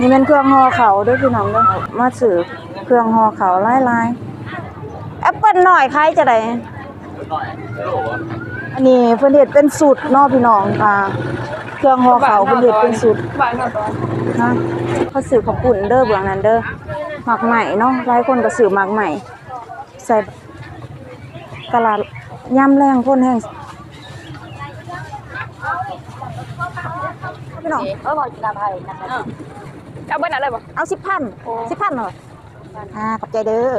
นี่เป็นเครื่องห่อเขาด้วยพี่น้องเด้อมาซื้อเครื่องห่อเขาหลายๆแอปเปิ้ลหน่อยใครจะได้อันนี้เพิ่นเฮ็ดเป็นสูตรเนาะพี่น้องอ่าเครื่องห่อเขาเพิ่นเฮ็ดเป็นสูตรบ้านเขาตอนนะเขาซื้อของปุ่นเด้อเบื้องนั้นเด้อหมักใหม่เนาะหลายคนก็ซื้อหมักใหม่ใส่ตลาดย่ำแรงคนแห้งพี่น้องเออบอกกินอะไรนะคะ เอาเบิ้ลอะไรบ่ เอาสิบพันสิบพันเหรออ่าขอบใจเด้อ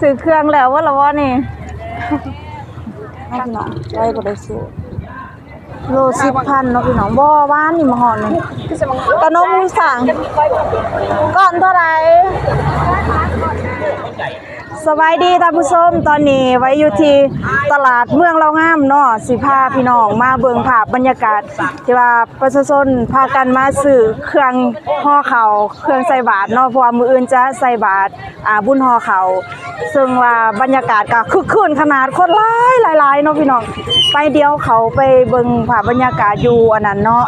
ซื้อเครื่องแล้วว่าละวะนี่ให้พี่น้องได้ก็ได้ซื้อโลสิบพันเนาะพี่น้องบ่หว่านนี่มาหอนนี่คือจะมังขนมสั่งก่อนเท่าไหร่ สบายดีท่านผู้ชมตอนนี้ไว้อยู่ที่ตลาดเมืองเรางามเนาะสิพาพี่น้องมาเบิ่งภาพบรรยากาศ ที่ว่าประชาชนพากันมาซื้อเครื่องห่อเขาวเครื่องใส่บาตรเนาะเพราะว่ามืออื่นจะใส่บาตรอ่าบุญห่อเขาวซึ่งว่าบรรยากาศก็คึกคืนขนาดคนหลายหลายหลายเนาะพี่น้องไปเดียวเขาไปเบิ่งภาพบรรยากาศอยู่อันนั้นเนาะ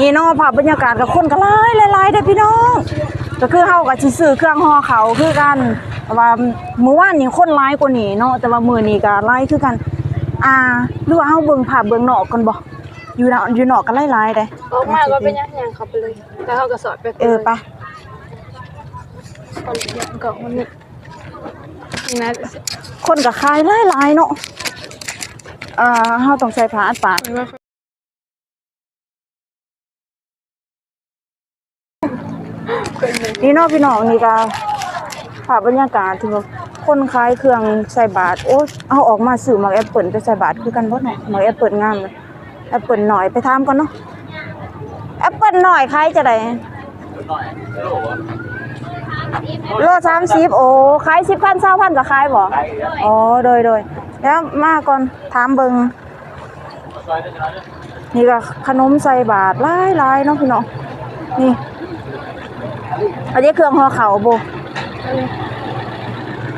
นี่เนาะภาพบรรยากาศกับคนก็หลายหลายๆเด้อพี่น้อง ก็คือเฮาก็สิซื้อเครื่องห่อเขาวคือกันแต่ว่ามื้อวานนี้คนหลายกว่านี้เนาะแต่ว่ามื้อนี้ก็หลายคือกัน อ่าหรือว่าเฮาเบิ่งภาพเบิ่งนอกก่อนบ่อยู่นอกอยู่นอกก็หลายๆเด้ออกมาก็เป็นยังยังเขาไปเลยแล้วเขาก็สอดไปเออไปคนยังก็คนนี้นะคนก็ขายหลายๆเนาะอ่าเฮาต้องใส่ผ้าอัดปาก นี่นาะพี่น้องนี่ก็ภาพบรรยากาศที่ว่าคนขายเครื่องใส่บาตรโอ้เอาออกมาซื้อมักแอปเปิลไปใส่บาตรคือกันบ่เนาะมักแอปเปิลงามเลยแอปเปิลหน่อยไปถามก่อนเนาะแอปเปิลหน่อยขายจะได้โลสามสิบโอ้ขายสิบพันเศร้าพันก็ขายบ่อ๋อโดยโดยแล้วมาก่อนถามเบิงนี่ก็ขนมใส่บาตรหลายๆเนาะพี่น้องนี่ อันนี้เครื่องห่อเขาวโบ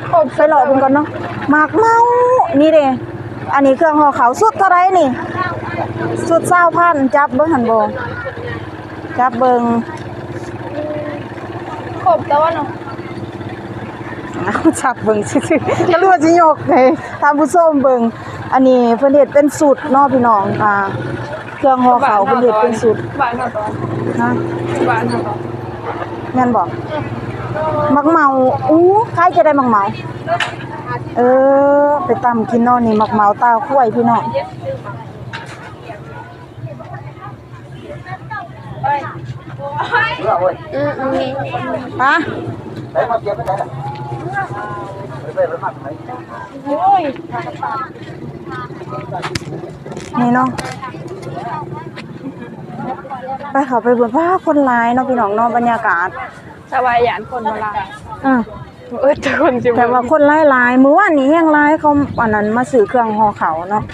โอ้ไปหลอกมันก่อนเนาะหมากเมานี่เด้อันนี้เครื่องห่อเขาวสุดเท่าไรนี่ สุดเศร้าพันจับเบิ้งหันโบจับเบิ้งขบแต่ว่าเนาะเอาจับเบิ้งซื่อๆก็รู้ว่าสิยกเลยทานผู้ชมเบิ้งอันนี้เพิ่นเฮ็ดเป็นสูตรเนาะพี่น้องอ่าเครื่องห่อเขาวเพิ่นเฮ็ดเป็นสูตรบ้านเขาตอนนะบ้านเขาตอน แม่นบอกมักเมาอู้ใครจะได้มักเมา เออ ไปตำกินเนอนนี่มักเมาตาคุ้ยพี่น้องฮะนี่เนาะ ไปเขาไปเบิ่งว่าคนร้ายเนาะพี่น้องเนาะบรรยากาศสบายหยานคนโบราณอือเออแต่คนจิ๋วแต่ว่าคนร้ายหลายมื้อวานนี้แฮงหลายเขาอันนั้นมาซื้อเครื่องห่อเขาวเนาะ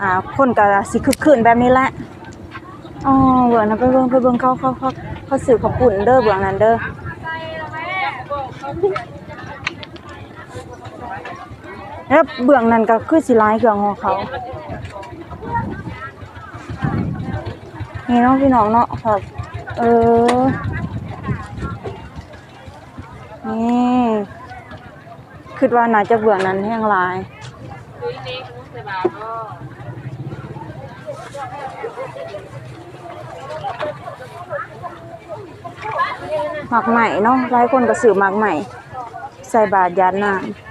อ่า คนก็สิคึกคืนแบบนี้แหละอ๋อเบิ่งนะไปเบิ่งไปเบิ่งเขาเขาเขาเขาซื้อข้าวปุ้นเด้อเบิ่งนั้นเด้อแล้วเบื้องนั้นก็คือสิหลายเครื่องห่อเขา นี่เนาะพี่น้องเนาะครับ เออ นี่คิดว่าน่าจะเบื่อนั้นแห้งลายหมักใหม่เนาะหลายคนก็ซื้อหมักใหม่ ใส่บาทยานน้ำ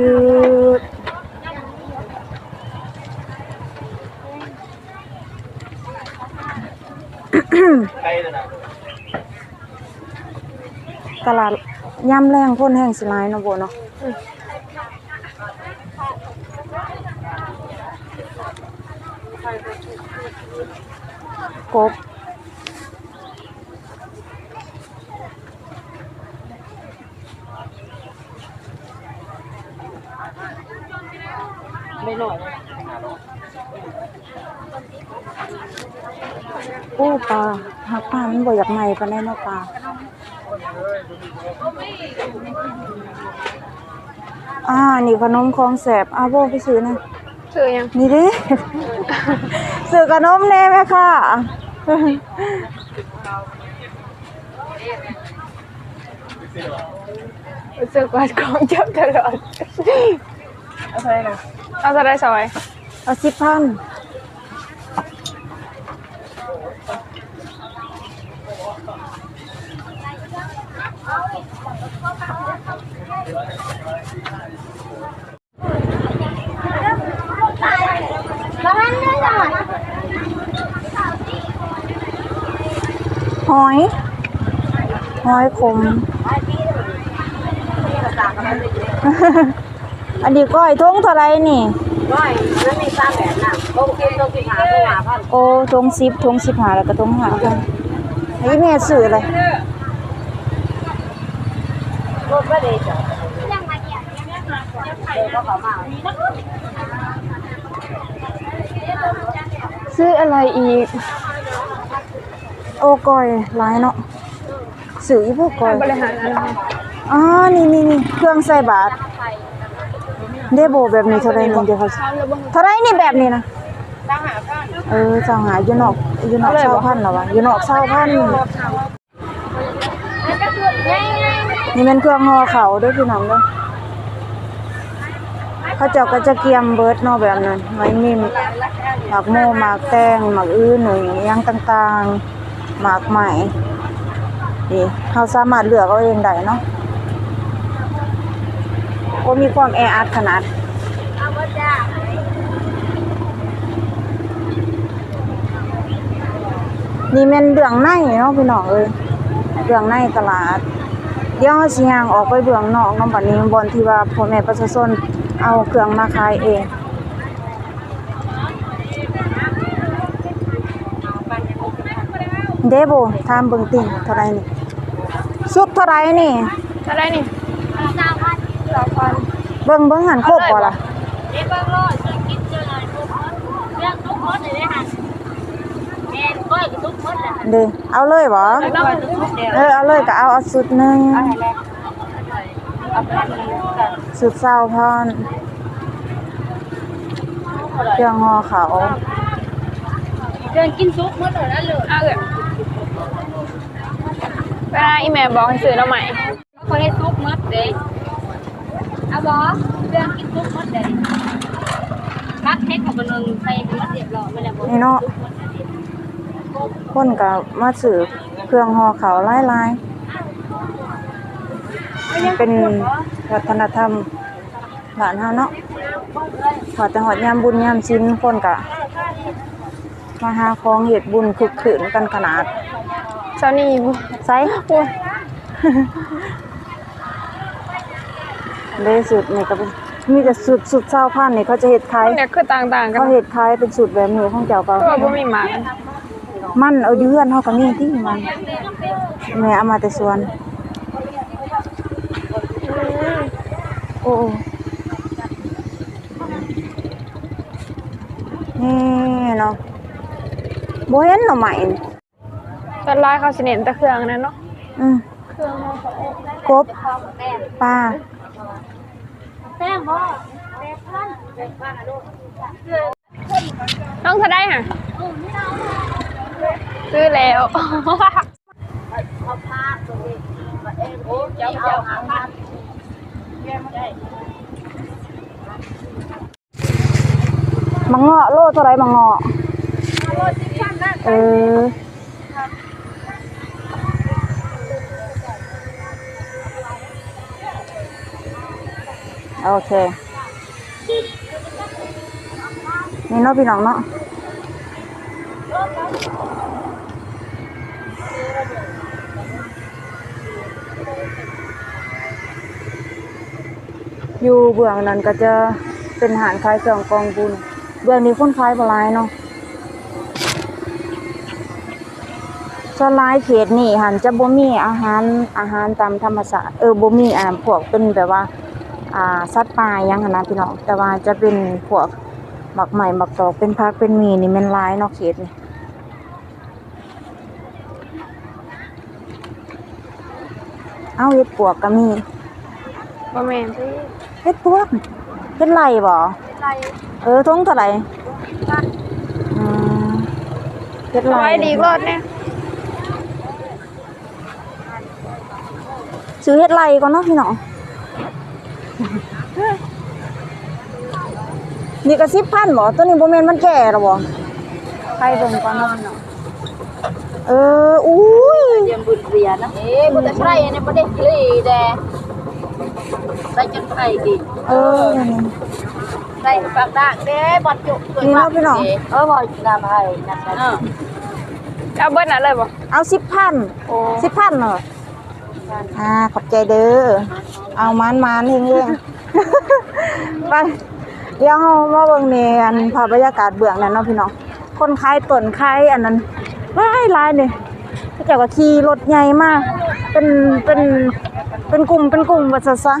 คือตลาดย่ำแรงพ่นแห้งสิหลายเนะโบเนาะกบ ไม่หน่อย โอ้ปลาหาปลามันบ่อยากใหม่ปานใดเนาะปลาอ่า นี่ขนมของแสบอาโบไปซื้อนะซื้อยังนี่ดิ ซื้อขนมแน่ไหมค่ะรู้สึกว่าของเจ็บตลอดเอาเท่าไหร่นะเอาเท่าไหร่ซอยเอาสิบพัน หอย หอยขม อันนี้ก้อยทงเท่าไรนี่ร้อยนั่นมีสามแบบน่ะต้มเค็มต้มสิบห้าต้มหาพันโอ้ทงสิบทงสิบหาแล้วก็ทงหากันไอ้แม่ซื้ออะไรรถไม่ได้จ้ะเดี๋ยวก็ขามาซื้ออะไรอีก โอ้กอยหลายเนาะซื้อพวกกอยบริหารอะไรอ๋อนี่นี่นี่เครื่องใส่บาตรเดโบแบบนี้เท่าไรนี่เดี๋ยวเขาเท่าไรนี่แบบนี้นะเออเจ้าหาอยู่นอกอยู่นอกเศร้าพันหรอวะอยู่นอกเศร้าพัน นี่มันเครื่องห่อเขาด้วยพี่น้องเด้อเขาเจ้าก็จะเกียมเบิร์ดเนอกแบบนั้นไว้มีหมากโมหมากแตงหมากอื้อหนึ่งอยังต่างๆหมากใหม่นี่เขาสามารถเลือกเอาเองได้เนาะก็มีความแออัดขนาดนี่แม่นเบื้องในเนาะพี่น้องเอ้ยเบื้องในตลาด เดี๋ยวเราสิย่างออกไปเบื้องนอกเนาะบัดนี้บอนที่ว่าพ่อแม่ประชาชนเอาเครื่องมาขายเองเดโบถามเบิ่งติ่งเท่าไหร่นี่สุดเท่าไหร่นี่เท่าไหร่นี่สามพันสามพันเบิ่งเบิ่งหันครบบ่ล่ะเด็กบางรอดเจอกินเจออะไรทุกคนเรื่องทุกคนเลยค่ะแม่ก้อยกับทุกคนเลยค่ะเด้เอาเลยบ่ก้อยทุกคนเดียวเออเอาเลยก็เอาเอาสุดหนึงเอาให้แล้วเอาพันนี้กันสุดเศร้าพรเครื่องห่อเขาวเดินกินซุปเมื่อไหร่นั่นเลยเอาเลยเวลาอีแม่บอกให้ซื้อแล้วใหม่เขาให้ซุปมัดเด็กเอาบอเดินกินซุปมัดเด็กรักเทคของมันนึงใส่มัดเรียบร้อยไม่แล้วบอกนี่เนาะ คนก็มาซื้อเครื่องห่อเขาวหลายๆเป็นวัฒนธรรมบ้านเฮาเนาะพอแต่หอดยามบุญยามศีลคนก็มาหาของเฮ็ดบุญคึกคืนกันขนาดเจ้านี่บุไสเลยสุดนี่ก็เป็นมีแต่สุดสุดเศร้าพันนี่เขาจะเฮ็ดขายเนี่ยคือต่างๆกันเขาเฮ็ดขายเป็นสูตรแบบนี้ของเจ้าก็เพราะว่าบ่มีหมา มันเอาอยู่เฮือนเฮาก็มีที่มันแม่เอามาแต่สวน โอ้นี่เนาะบ่เห็นหน่อไม้นี่ตอนร้ายเขาสิเน้นแต่เครื่องนั้นเนาะอืมเครื่องมันเขากบปลาแป้งบ่แป้งพันแป้งพันอะลูกต้องเท่าได้ค่ะ ซื้อแล้วเอาผ้าตัวนี้มาเองโอ้เจ้าเอาหาพันแก้ไม่ได้มังเงาะโลเท่าไรมังเงาะเออโอเค นี่เนาะพี่น้องเนาะ อยู่เบื้องนั้นก็จะเป็นหารคล้ายเครื่องกองบุญเบื้องนี้คนคล้ายบลายเนาะสลายเขตนี่หันจะบ่มีอาหารอาหารตามธรรมชาติเออบ่มีอ่าพวกเป็นแบบว่าอ่าสัตว์ป่ายังหันนะพี่น้องแต่ว่าจะเป็นพวกหมักใหม่หมักตอกเป็นพักเป็นมีนี่ม่นลายเนาะเขตนี่เอาเฮ็ดปวกก็มีบ่แม่นสิ เฮ็ดตัวเฮ็ดไรบ่ไรเออทงเท่าไหร่อืมเฮ็ดไรไว้ดีรถเนี่ยซื้อเฮ็ดไรก่อนเนาะพี่น้องนี่ก็สิบพันบ่ตัวนี้บ่แม่นมันแก่หรอบ่ใครเบิ่งก่อนเนาะพี่น้องเอออุ้ย เตรียมบุญเรียนนะเอ๊ะมันจะใช่เนี่ยประเด็นเลยแด ใส่จนไข่ดิเออนี่ใส่ปากด่างเด้บอลจุกนี่เนาะพี่น้อง เออบอลน้ำไผ่นะเออเอาเบิ้ลน่ะเลยบ่เอาสิบพันโอ้สิบพันเหรออ่าขอบใจเด้อ เอามันมันๆเฮงๆไปเดี๋ยวเรามาเบิ่งในอันภาพบรรยากาศเบื้องนั้นเนาะพี่น้อง คนขายต้นขายอันนั้นหลายหลายนี่เขาเจ้าก็ขี่รถใหญ่มาก เป็นเป็น เป็นกลุ่มเป็นกลุ่มว่าซะซะ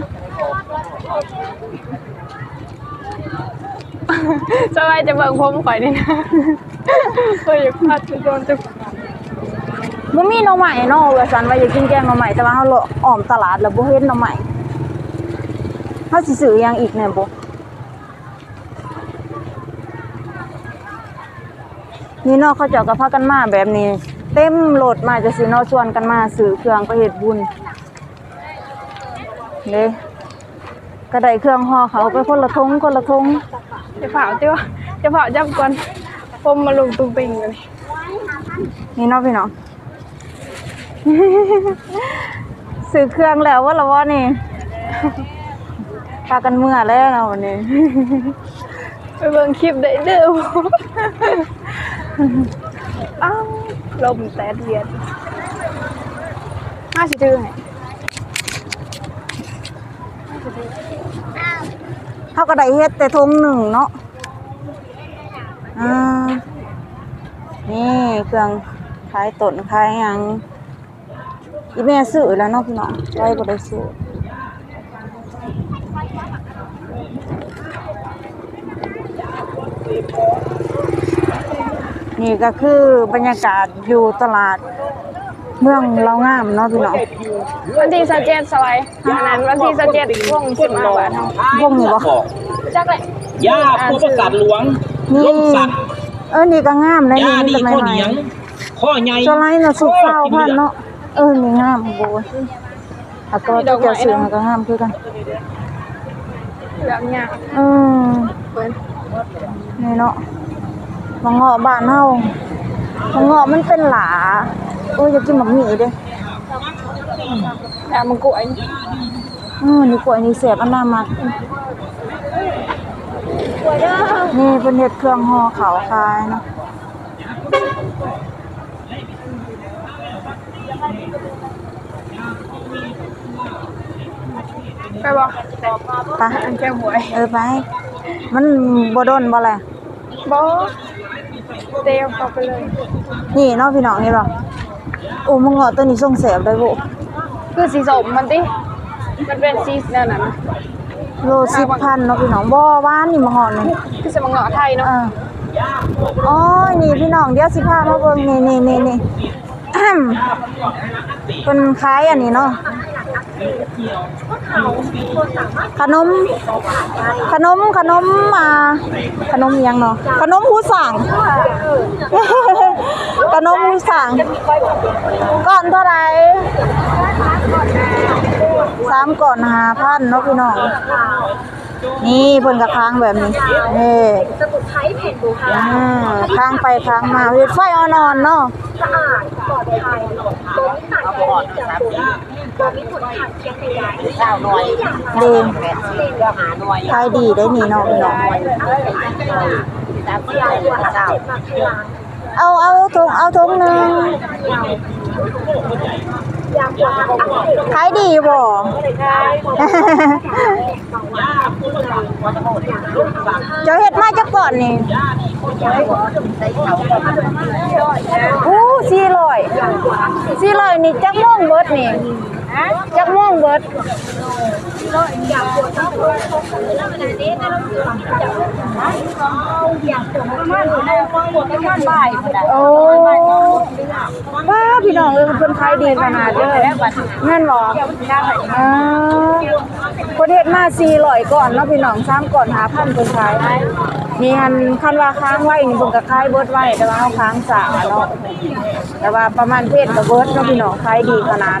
สบายจะเบิ่งผมข่อยนี่นะเฮ้ยอย่าพลาดจะโดนจะบ่มีหน่อใหม่เนาะว่าซั่นว่าอยากกินแกงหน่อใหม่แต่ว่าเฮาเลาะอ้อมตลาดแล้วบ่เห็นหน่อใหม่เฮาสิซื้อหยังอีกแน่บ่นี่เนาะเขาเจ้าก็พากันมาแบบนี้ เต็มรถมาจะสิเนาะชวนกันมาซื้อเครื่องไปเฮ็ดบุญ เด้ก็ได้เครื่องห่อเขาไปคนละทงคนละทงจะเผาจ้ะจะเผาจับก่อนผมมาลงตุ้งปิงกันนี่เนาะพี่น้องซื้อเครื่องแล้วว่าละวะนี่พากันเมื่อแล้วเนาะวันนี้ไปเบิ่งคลิปได้เด้ออ้าวลมแต่เดียดมาสิถือให้ เขาก็ได้เฮ็ดแต่ทงหนึ่งเนาะอ่านี่เครื่องขายต้นขายยังอีแม่ซื้อแล้วเนาะพี่น้องไว้บ่ได้ซื้อนี่ก็คือบรรยากาศอยู่ตลาด เมืองเรางามเนาะพี่น้องวันที่27สบายอันนั้นวันที่27วง15บาทเฮาวงนี่บ่บอกจักเลยย่าพวกประกาศหลวงนี่ล้มสักเออนี่ก็งามนะย่านี่ดีสมัยข้อใหม่เหนียงข้อใหญ่โซไลน์น่ะสุกเศร้าพันเนาะเออนี่งามโบอาก็จะเจอเสือมันก็งามคือกันแบบเนี้ยอืมเพิ่นนี่เนาะมังเงาะบ้านเฮามังเงาะมันเป็นหลา โอ้ยอยากกินหมักหมี่เด้แบบมังกรวยอือนี่กล้วยนี่แซ่บอันน่ามักนี่เพิ่นเฮ็ดเครื่องห่อขาวขายเนาะไปบ่ไปอันแก้หวย เออไป มันบ่โดนบ่แหละบ่เตะเข้าไปเลย นี่เนาะพี่น้องนี่บ่ โอ้มังเงาะตัวนี้ส่งแสบได้บ่คือสีส้มมันติมันเป็นสีนั่นน่ะนะโลสิบพันเนาะพี่น้องบ่หวานนี่มังเงาะนี่คือสมังเงาะไทยเนาะเอออ๋อนี่พี่น้องเดี๋ยวสิพามาเบิ่งนี่นี่นี่นี่อ้ำเพิ่นขายอันนี้เนาะ ขนม ขนมขนมอ่าขนมยังเนาะขนมหูสั่งขนมหูสั่งก่อนเท่าไหร่สามก่อนหาพันเนาะพี่น้องนี่เพิ่นกระค้างแบบนี้นี่สมุนไพรเผ็ดดูค่ะค้างไปค้างมาเฮ็ดไฟอ่อนๆเนาะสะอาด ปลอดยตัวไม่ตัดแกนจากตัวตัวไม่ผลขาดเคียงขยายเก้าหน่วยดีหาหน่วยขายดีได้นี่เนาะพี่น้องเอาเอาถุงเอาถุงหนึงขายดีบ่เจ้าเฮ็ดมาจักก่อนนี่ โอ้สี่ร้อยสี่ร้อยนี่จักม่วงเบิดนี่ จักม่วงเบิดโอ้ว้าพี่น้องเอ้ยเพิ่นขายดีขนาดเด้อแม่นบ่อ่าเพิ่นเฮ็ดมา400ก่อนเนาะพี่น้อง3ก่อน5,000เพิ่นขายมีหันคันว่าค้างไว้นี่เพิ่นก็ขายเบิดไว้แต่ว่าเฮาค้างสาเนาะแต่ว่าประมาณเพศก็เบิดเนาะพี่น้องขายดีขนาด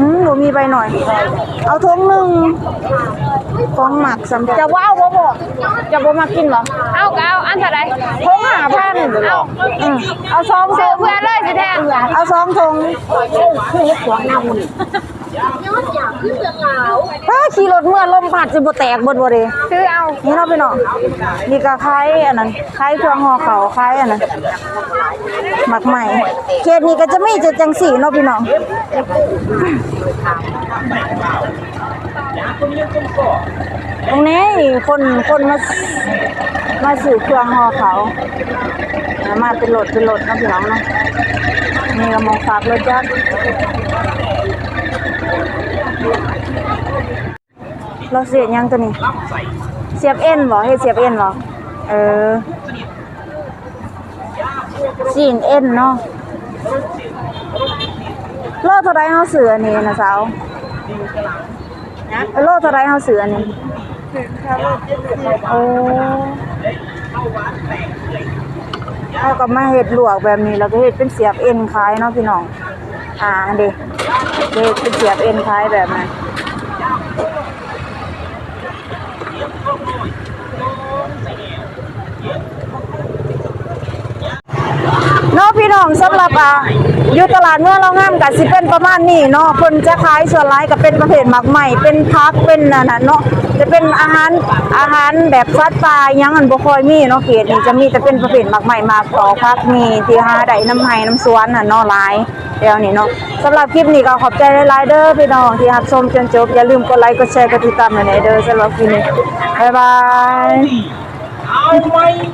นูมีใบหน่อย เอาทงหนึ่งฟองหมักสำจะว่าเอาบ่บอกจะบ่มากินเหรอเอาก็เอาอันเท่าไหร่ทงหาพันอืมเอาซองทซื้องเพื่อนเลยสิแท้เอาซองทง ถ้าขี่รถเมื่อลมพัดจะบ่แตกเบดบ่เด้ซื้อเอานี่เนาะพี่น้องนี่ก็คล้ายอันนั้นคล้ายเครื่องห่อเขาวคล้ายอันนั้นหมักใหม่เขตนี้ก็จะมีจะจังสีเนาะพี่น้องตรงนี้คนคนมามาสื่อเครื่องห่อเขาวอ่ามาเป็นโหลดเป็นโหลดเนาะพี่น้องเนาะนี่ก็มองฝากรถจักร เราเสียยังตัวนี้ เสียบเอ็นบ่เฮ็ดเสียบเอ็นบ่เออสีนเอ็นเนาะโลเท่าไรเฮาซื้ออันนี้นะสาวโลเท่าไรเฮาซื้ออันนี้โอ้เอาก็มาเฮ็ดหลวกแบบนี้แล้วก็เฮ็ดเป็นเสียบเอ็นขายเนาะพี่น้อง อ่าเด้เฮ็ดเป็นเสียบเอ็นขายแบบนั้น เน้องสำหรับอ่าอยู่ตลาดเมื่อเรางามก็สิเป็นประมาณนี้เนาะเพิ่นจะขายส่วนหลายก็เป็นประเภทหมักใหม่เป็นพักเป็นนั่นน่ะเนาะจะเป็นอาหารอาหารแบบสัตว์ป่ายังอันบ่ค่อยมีเนาะเขตนี้จะมีแต่เป็นประเภทหมักใหม่มากต่อพักมีที่หาได้น้ำไห้น้ำสวนน่ะเนาะหลายเดี๋ยวนี้เนาะสำหรับคลิปนี้ก็ขอบใจหลายๆเด้อพี่น้องที่รับชมจนจบอย่าลืมกดไลค์กดแชร์กดติดตามหน่อยเด้อสำหรับคลิปนี้บ๊ายบาย